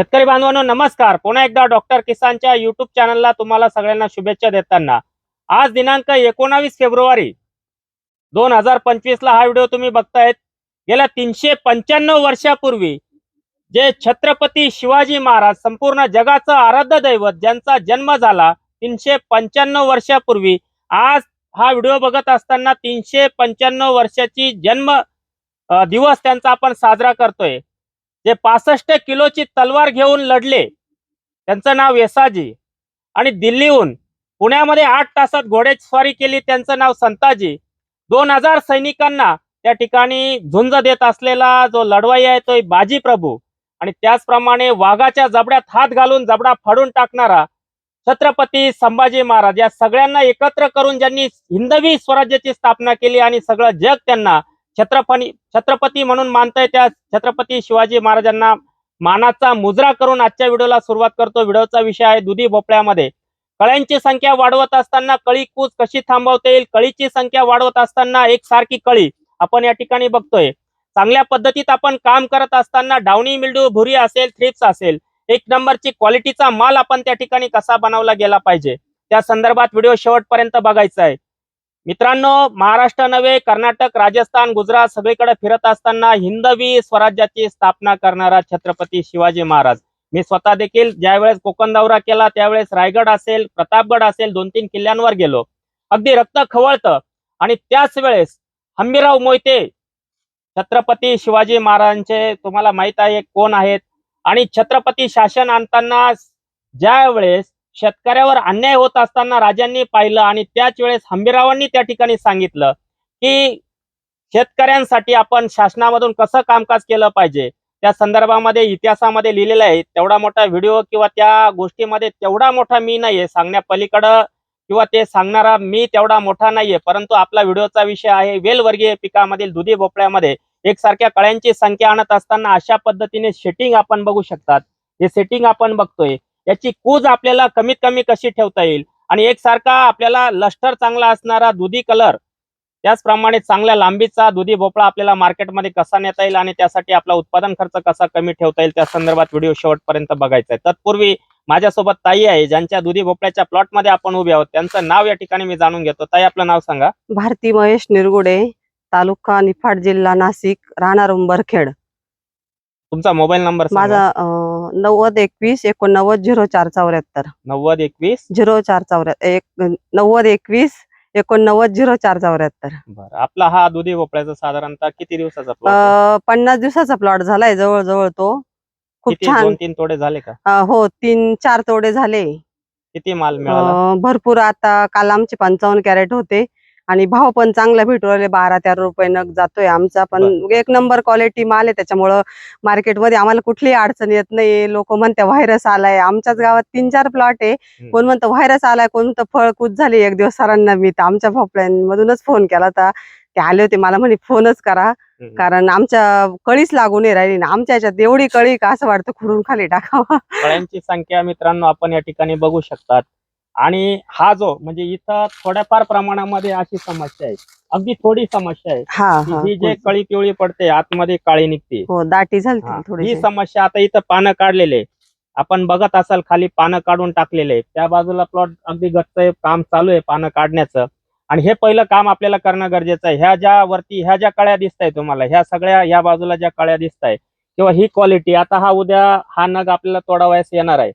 शेतकरी बांधवांनो नमस्कार. पुन्हा एकदा डॉक्टर किसानच्या युट्यूब चॅनलला तुम्हाला सगळ्यांना शुभेच्छा देताना. आज दिनांक एकोणावीस फेब्रुवारी दोन हजार पंचवीस ला हा व्हिडिओ तुम्ही बघतायत. गेल्या तीनशे पंच्याण्णव वर्षापूर्वी जे छत्रपती शिवाजी महाराज संपूर्ण जगाचं आराध्य दैवत ज्यांचा जन्म झाला तीनशे पंच्याण्णव वर्षापूर्वी आज हा व्हिडिओ बघत असताना तीनशे पंच्याण्णव वर्षाची जन्म दिवस त्यांचा आपण साजरा करतोय. जे पासष्ट किलोची तलवार घेऊन लढले. त्यांचं नाव येसाजी. आणि दिल्लीहून पुण्यामध्ये आठ तासात घोडेस्वारी केली. त्यांचं नाव संताजी. दोन हजार सैनिकांना त्या ठिकाणी झुंज देत असलेला जो लढवाई आहे तो बाजी प्रभू. आणि त्याचप्रमाणे वाघाच्या जबड्यात हात घालून जबडा फाडून टाकणारा छत्रपती संभाजी महाराज या सगळ्यांना एकत्र करून ज्यांनी हिंदवी स्वराज्याची स्थापना केली आणि सगळं जग त्यांना छत्रपती छत्रपती म्हणून मानताय त्या छत्रपती शिवाजी महाराजांना. मानाचा मुजरा करून आजच्या व्हिडिओला सुरुवात करतो. व्हिडिओचा विषय आहे दुधी भोपळ्यामध्ये. कळ्यांची संख्या वाढवत असताना कळी कूच कशी थांबवता येईल? कळीची संख्या वाढवत असताना एक सारखी कळी आपण या ठिकाणी बघतोय. चांगल्या पद्धतीत आपण काम करत असताना डावणी मिल्डू भुरी असेल थ्रिप्स असेल एक नंबरची क्वालिटीचा माल आपण त्या ठिकाणी कसा बनवला गेला पाहिजे? त्या संदर्भात व्हिडिओ शेवटपर्यंत बघायचा आहे. मित्रांनो महाराष्ट्र नव्हे कर्नाटक राजस्थान गुजरात सगळीकडे फिरत असताना हिंदवी स्वराज्याची स्थापना करणारा छत्रपती शिवाजी महाराज. मी स्वतः देखील ज्यावेळेस कोकण दौरा केला त्यावेळेस रायगड असेल प्रतापगड असेल दोन तीन किल्ल्यांवर गेलो. अगदी रक्त खवळतं. आणि त्याच वेळेस हंबीराव मोहिते छत्रपती शिवाजी महाराजांचे तुम्हाला माहीत आहे कोण आहेत. आणि छत्रपती शासन आणताना ज्या वेळेस शेतकऱ्यावर अन्याय होत असताना राजांनी पाहिलं आणि त्याच वेळेस हंबीरावांनी त्या ठिकाणी सांगितलं की शेतकऱ्यांसाठी आपण शासनामधून कसं कामकाज केलं पाहिजे? त्या संदर्भामध्ये इतिहासामध्ये लिहिलेलं आहे तेवढा मोठा व्हिडिओ किंवा त्या गोष्टीमध्ये तेवढा मोठा मी नाहीये सांगण्या पलीकडं किंवा ते सांगणारा मी तेवढा मोठा नाहीये परंतु आपला व्हिडिओचा विषय आहे वेलवर्गीय पिकामधील दुधी भोपळ्यामध्ये एकसारख्या कळ्यांची संख्या आणत असताना अशा पद्धतीने सेटिंग आपण बघू शकतात. हे सेटिंग आपण बघतोय. याची कूज आपल्याला कमीत कमी कशी ठेवता येईल? आणि एकसारखा आपल्याला लष्टर चांगला असणारा दुधी कलर त्याचप्रमाणे चांगल्या लांबीचा दुधी भोपळा आपल्याला मार्केटमध्ये कसा नेता येईल आणि त्यासाठी आपला उत्पादन खर्च कसा कमी ठेवता येईल त्या संदर्भात व्हिडिओ शेवटपर्यंत बघायचा आहे. तत्पूर्वी माझ्यासोबत ताई आहे ज्यांच्या दुधी भोपळ्याच्या प्लॉटमध्ये आपण उभे आहोत. त्यांचं नाव या ठिकाणी मी जाणून घेतो. ताई आपलं नाव सांगा. भारती महेश निरगुडे तालुका निफाड जिल्हा नाशिक राहणार उंबरखेड. तुमचा मोबाईल नंबर माझा नव्वद एकवीस एकोणनव्वद झिरो चार चौऱ्याहत्तर. नव्वद एकवीस? झिरो चार चौऱ्याहत्तर एक नव्वद एकवीस एकोणनव्वद झिरो चार चौऱ्याहत्तर. बरं आपला हा दुधी भोपळ्याचा साधारणतः किती दिवसाचा अं, पन्नास दिवसाचा प्लॉट झालाय जवळ जवळ तो. खूप किती छान. दोन तीन तोडे झाले का? अं, हो तीन चार तोडे झाले. किती माल मिळाला? अं, भरपूर आता काल आमचे पंचावन्न कॅरेट होते. आणि भाव पण चांगला भेटू राहिले. बारा तेरा रुपये नग जातोय आमचा. पण एक नंबर क्वालिटी माल आहे. त्याच्यामुळं मार्केटमध्ये आम्हाला कुठलीही अडचण येत नाही लोक म्हणते व्हायरस आलाय. आमच्याच गावात तीन चार प्लॉट आहे. कोण म्हणतं व्हायरस आलाय. कोण म्हणतं फळकूच झाली. एक दिवस सरांना मी तर आमच्या भोपळ्यांमधूनच फोन केला होता. ते आले होते. मला म्हणे फोनच करा. कारण आमच्या कळीच लागून नाही राहिली ना. आमच्या याच्यात एवढी कळी का? असं वाटतं खुडून खाली टाकावा. फळांची संख्या मित्रांनो आपण या ठिकाणी बघू शकतात. आणि हा जो म्हणजे इथं थोड्याफार प्रमाणामध्ये अशी समस्या आहे. अगदी थोडी समस्या आहे. हा की हा. ही जे कळी पिवळी पडते आतमध्ये काळी निघते. हो दाटी झाली हा, थोडी ही समस्या आता इथं पानं काढलेले आपण बघत असाल खाली पानं काढून टाकलेले. त्या बाजूला प्लॉट अगदी आहे काम चालू आहे पानं काढण्याचं. आणि हे पहिलं काम आपल्याला करणं गरजेचं आहे. ह्या ज्या वरती ह्या ज्या कळ्या दिसत आहे तुम्हाला ह्या सगळ्या ह्या बाजूला ज्या कळ्या दिसत आहे किंवा ही क्वालिटी आता हा उद्या हा नग आपल्याला तोडावयास येणार आहे.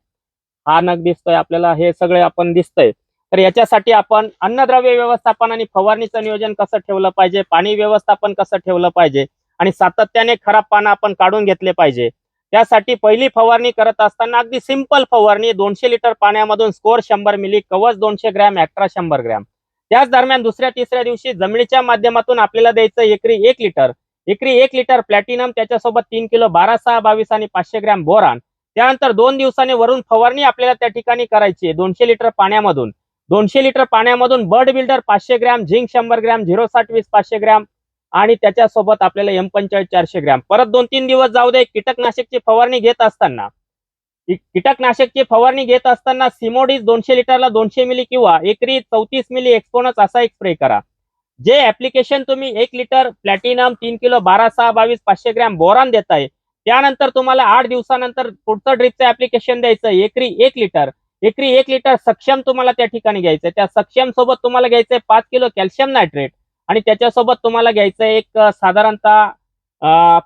हा नग दिसतोय आपल्याला हे सगळे आपण दिसतंय. तर याच्यासाठी आपण अन्नद्रव्य व्यवस्थापन आणि फवारणीचं नियोजन कसं ठेवलं पाहिजे पाणी व्यवस्थापन कसं ठेवलं पाहिजे आणि सातत्याने खराब पानं आपण काढून घेतले पाहिजे. त्यासाठी पहिली फवारणी करत असताना अगदी सिंपल फवारणी दोनशे लिटर पाण्यामधून स्कोर शंभर मिली कवच दोनशे ग्रॅम ऍक्ट्रा शंभर ग्रॅम. त्याच दरम्यान दुसऱ्या तिसऱ्या दिवशी जमिनीच्या माध्यमातून आपल्याला द्यायचं एकरी एक लिटर. एकरी एक लिटर प्लॅटिनम त्याच्यासोबत तीन किलो बारा सहा बावीस आणि पाचशे ग्रॅम बोरान. त्यानंतर दोन दिवसांनी वरून फवारणी आपल्याला त्या ठिकाणी करायची आहे. दोनशे लिटर पाण्यामधून. दोनशे लिटर पाण्यामधून बर्ड बिल्डर पाचशे ग्रॅम झिंक शंभर ग्रॅम झिरो साठ वीस पाचशे ग्रॅम आणि त्याच्यासोबत आपल्याला एम पंचेचाळीस चारशे ग्रॅम. परत दोन तीन दिवस जाऊ दे कीटकनाशकची फवारणी घेत असताना. कीटकनाशकची फवारणी घेत असताना सिमोडीज दोनशे लिटरला दोनशे मिली किंवा एकरी चौतीस मिली एक्सपोनस असा एक स्प्रे करा. जे ऍप्लिकेशन तुम्ही एक लिटर प्लॅटिनम तीन किलो बारा सहा बावीस पाचशे ग्रॅम बोरान देताय त्यानंतर तुम्हाला आठ दिवसानंतर पुढचं ड्रिपचं ऍप्लिकेशन द्यायचं एकरी एक लिटर. एकरी एक लिटर सक्षम तुम्हाला त्या ठिकाणी घ्यायचं त्या सक्षम सोबत तुम्हाला घ्यायचंय पाच किलो कॅल्शियम नायट्रेट आणि त्याच्यासोबत तुम्हाला घ्यायचं एक साधारणतः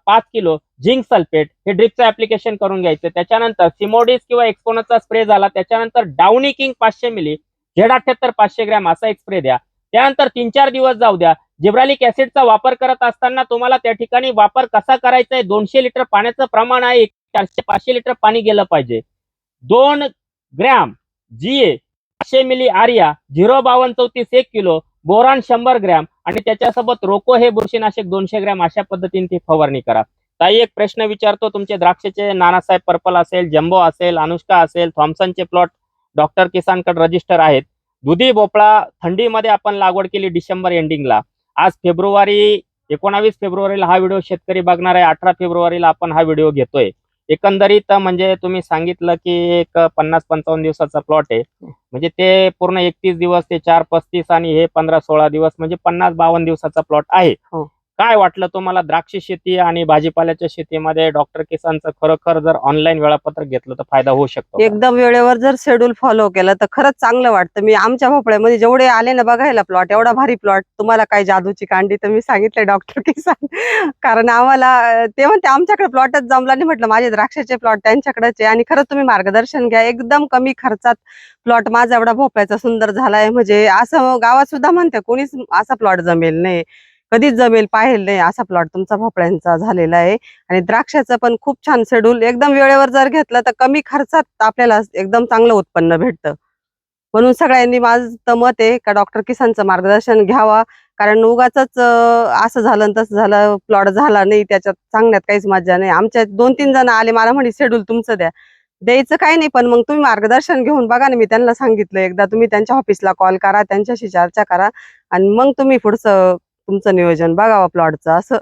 पाच किलो झिंक सल्फेट हे ड्रिपचं ऍप्लिकेशन करून घ्यायचं त्याच्यानंतर सिमोडिस किंवा एक्सपोनचा स्प्रे झाला त्याच्यानंतर डाउनी किंग पाचशे मिली झेड अठ्याहत्तर पाचशे ग्रॅम असा एक स्प्रे द्या. त्यानंतर तीन चार दिवस जाऊ द्या. जिब्रालिक ऍसिडचा वापर करत असताना तुम्हाला त्या ठिकाणी वापर कसा करायचा आहे? दोनशे लिटर पाण्याचं प्रमाण आहे. चारशे पाचशे लिटर पाणी गेलं पाहिजे. दोन ग्रॅम जीए पाचशे मिली आर्या झिरो बावन्न चौतीस एक किलो बोरान शंभर ग्रॅम आणि त्याच्यासोबत रोको हे बुरशीनाशक दोनशे ग्रॅम अशा पद्धतीने ती फवारणी करा. ताई एक प्रश्न विचारतो. तुमचे द्राक्षचे नानासाहेब पर्पल असेल जम्बो असेल अनुष्का असेल थॉम्सनचे प्लॉट डॉक्टर किसानकडे रजिस्टर आहेत. दुधी भोपळा थंडीमध्ये आपण लागवड केली डिसेंबर एंडिंगला. आज फेब्रुवारी एकोणावीस फेब्रुवारीला हा व्हिडिओ शेतकरी बघणार आहे. अठरा फेब्रुवारीला आपण हा व्हिडिओ घेतोय. एकंदरीत म्हणजे तुम्ही सांगितलं की एक पन्नास पंचावन्न दिवसाचा प्लॉट आहे. म्हणजे ते पूर्ण एकतीस दिवस ते चार पस्तीस आणि हे पंधरा सोळा दिवस म्हणजे पन्नास बावन्न दिवसाचा प्लॉट आहे. हो. काय वाटलं तुम्हाला द्राक्ष शेती आणि भाजीपाल्याच्या शेतीमध्ये डॉक्टर किसानचं खरोखर जर ऑनलाईन वेळापत्रक घेतलं तर फायदा होऊ शकतो एकदम वेळेवर जर शेड्यूल फॉलो केलं तर खरंच चांगलं वाटतं. मी आमच्या भोपळ्यामध्ये जेवढे आले ना बघायला प्लॉट एवढा भारी प्लॉट तुम्हाला काय जादूची कांडी तर मी सांगितलंय डॉक्टर किसान. कारण आम्हाला ते म्हणते आमच्याकडे प्लॉटच जमला नाही. म्हटलं माझे द्राक्षाचे प्लॉट त्यांच्याकडेच आहे आणि खरंच तुम्ही मार्गदर्शन घ्या. एकदम कमी खर्चात प्लॉट माझा एवढा भोपळ्याचा सुंदर झालाय. म्हणजे असं गावात सुद्धा म्हणते कोणीच असा प्लॉट जमेल नाही. कधीच जमेल पाहिल नाही. असा प्लॉट तुमचा भोपळ्यांचा झालेला आहे. आणि द्राक्षाचं पण खूप छान शेड्यूल. एकदम वेळेवर जर घेतलं तर कमी खर्चात आपल्याला एकदम चांगलं उत्पन्न भेटतं. म्हणून सगळ्यांनी माझं तर मत आहे का डॉक्टर किसानचं मार्गदर्शन घ्यावा. कारण उगाच असं झालं तसं झालं प्लॉट झाला नाही. त्याच्यात सांगण्यात काहीच मजा नाही. आमच्या दोन तीन जण आले मला म्हणे शेड्यूल तुमचं द्या. द्यायचं काही नाही पण मग तुम्ही मार्गदर्शन घेऊन बघा ना. मी त्यांना सांगितलं एकदा तुम्ही त्यांच्या ऑफिसला कॉल करा त्यांच्याशी चर्चा करा. आणि मग तुम्ही पुढचं तुमचं नियोजन बघावं प्लॉटचं असं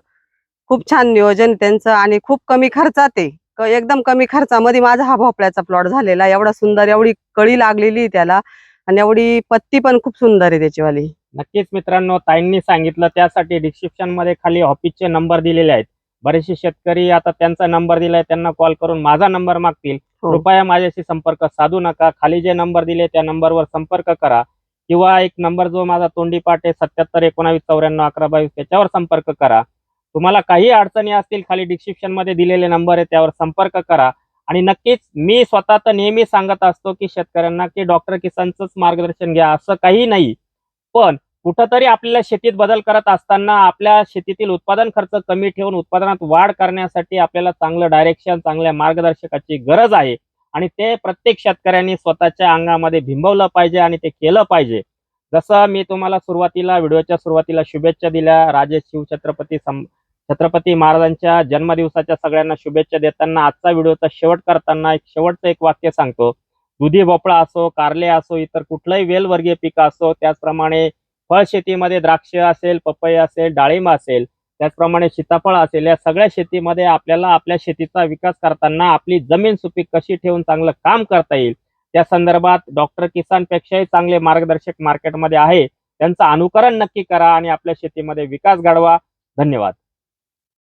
खूप छान नियोजन त्यांचं आणि खूप कमी खर्चात आहे. क- एकदम कमी खर्चामध्ये माझा हा भोपळ्याचा प्लॉट झालेला. एवढा सुंदर एवढी कळी लागलेली त्याला आणि एवढी पत्ती पण खूप सुंदर आहे त्याचीवाली. नक्कीच मित्रांनो ताईंनी सांगितलं त्यासाठी डिस्क्रिप्शनमध्ये खाली ऑफिसचे नंबर दिलेले आहेत. बरेचसे शेतकरी आता त्यांचा नंबर दिलाय त्यांना कॉल करून माझा नंबर मागतील. हो. कृपया माझ्याशी संपर्क साधू नका. खाली जे नंबर दिले त्या नंबरवर संपर्क करा. किंवा एक नंबर जो माझा तोंडी पाठ आहे सत्याहत्तर एकोणावीस चौऱ्याण्णव अकरा बावीस त्याच्यावर संपर्क करा. तुम्हाला काही अडचणी असतील खाली डिस्क्रिप्शनमध्ये दिलेले नंबर आहे त्यावर संपर्क करा. आणि नक्कीच मी स्वतः तर नेहमी सांगत असतो की शेतकऱ्यांना की डॉक्टर किसानचंच मार्गदर्शन घ्या असं काही नाही. पण कुठंतरी आपल्याला शेतीत बदल करत असताना आपल्या शेतीतील उत्पादन खर्च कमी ठेवून उत्पादनात वाढ करण्यासाठी आपल्याला चांगलं डायरेक्शन चांगल्या मार्गदर्शकाची गरज आहे. आणि ते प्रत्येक शेतकऱ्यांनी स्वतःच्या अंगामध्ये भिंबवलं पाहिजे आणि ते केलं पाहिजे. जसं मी तुम्हाला सुरुवातीला व्हिडिओच्या सुरुवातीला शुभेच्छा दिल्या. राजे शिवछत्रपती सं छत्रपती महाराजांच्या जन्मदिवसाच्या सगळ्यांना शुभेच्छा देताना आजचा व्हिडिओचा शेवट करताना एक शेवटचं एक वाक्य सांगतो. दुधी भोपळा असो कारले असो इतर कुठलंही वेलवर्गीय पिकं असो त्याचप्रमाणे फळ शेतीमध्ये द्राक्ष असेल पपई असेल डाळिंब असेल त्याचप्रमाणे सीताफळ असेल या सगळ्या शेतीमध्ये आपल्याला आपल्या शेतीचा विकास करताना आपली जमीन सुपीक कशी ठेवून चांगलं काम करता येईल त्या संदर्भात डॉक्टर किसानपेक्षाही चांगले मार्गदर्शक मार्केटमध्ये आहे. त्यांचं अनुकरण नक्की करा आणि आपल्या शेतीमध्ये विकास घडवा. धन्यवाद.